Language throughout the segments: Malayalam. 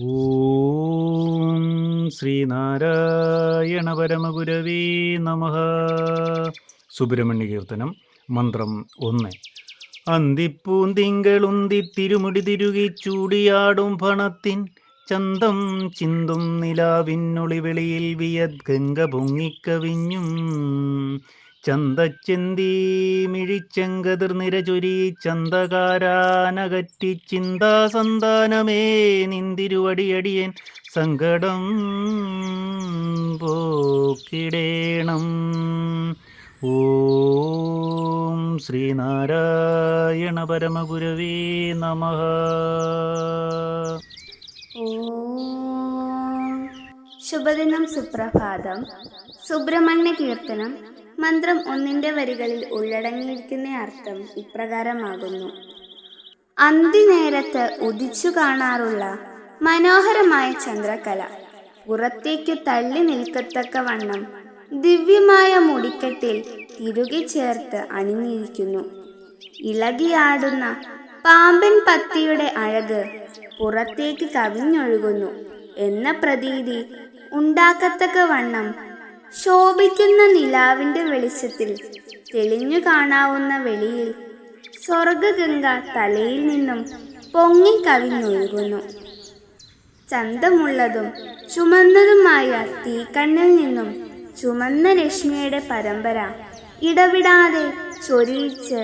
ഓം ശ്രീനാരായണ പരമഗുരവേ നമ. സുബ്രഹ്മണ്യ കീർത്തനം മന്ത്രം ഒന്ന്. അന്തിപ്പൂന്തിങ്കളുന്തി തിരുമുടി തിരുകി ചൂടിയാടും ഫണത്തിൻ ചന്തം ചിന്തും നിലാവിന്നൊളിവെളിയിൽ വിയത് ഗംഗ പൊങ്ങിക്കവിഞ്ഞും. ചന്തച്ചെന്തി മിഴിച്ചെങ്കതിർ നിരചൊരി ചന്തകാരാനകറ്റി ചിന്താസന്താനമേ നിന്തിരുവടിയടിയൻ സങ്കടം പോക്കിടേണം. ഓം ശ്രീനാരായണ പരമഗുരവേ നമ. ശുഭദിനം സുപ്രഭാതം. സുബ്രഹ്മണ്യ കീർത്തനം മന്ത്രം ഒന്നിന്റെ വരികളിൽ ഉള്ളടങ്ങിയിരിക്കുന്ന അർത്ഥം ഇപ്രകാരമാകുന്നു. അന്തിനേരത്ത് ഉദിച്ചു കാണാറുള്ള മനോഹരമായ ചന്ദ്രകല പുറത്തേക്ക് തള്ളി നിൽക്കത്തക്ക വണ്ണം ദിവ്യമായ മുടിക്കെട്ടിൽ തിരുകി ചേർത്ത് അണിഞ്ഞിരിക്കുന്നു. ഇളകിയാടുന്ന പാമ്പൻ പത്തിയുടെ അഴക് പുറത്തേക്ക് കവിഞ്ഞൊഴുകുന്നു. എന്ന പ്രതീതി ഉണ്ടാക്കത്തക്ക വണ്ണം ശോഭിക്കുന്ന നിലാവിന്റെ വെളിച്ചത്തിൽ തെളിഞ്ഞു കാണാവുന്ന വെളിയിൽ സ്വർഗഗംഗ തലയിൽ നിന്നും പൊങ്ങി കവിഞ്ഞൊഴുകുന്നു. ചന്തമുള്ളതും ചുമന്നതുമായ തീക്കണ്ണിൽ നിന്നും ചുമന്ന രശ്മിയുടെ പരമ്പര ഇടവിടാതെ ചൊരിയിച്ച്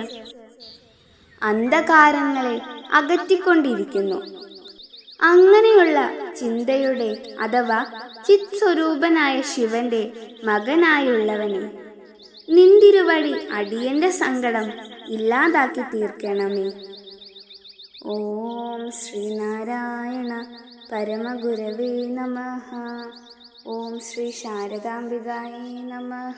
അന്ധകാരങ്ങളെ അകറ്റിക്കൊണ്ടിരിക്കുന്നു. അങ്ങനെയുള്ള ചിന്തയുടെ അഥവാ ചിത് സ്വരൂപനായ ശിവന്റെ മകനായുള്ളവനെ. നിന്തിരുവഴി അടിയന്റെ സങ്കടം ഇല്ലാതാക്കി തീർക്കണമേ. ഓം ശ്രീനാരായണ പരമഗുരവേ നമ. ഓം ശ്രീ ശാരദാംബികായേ നമ.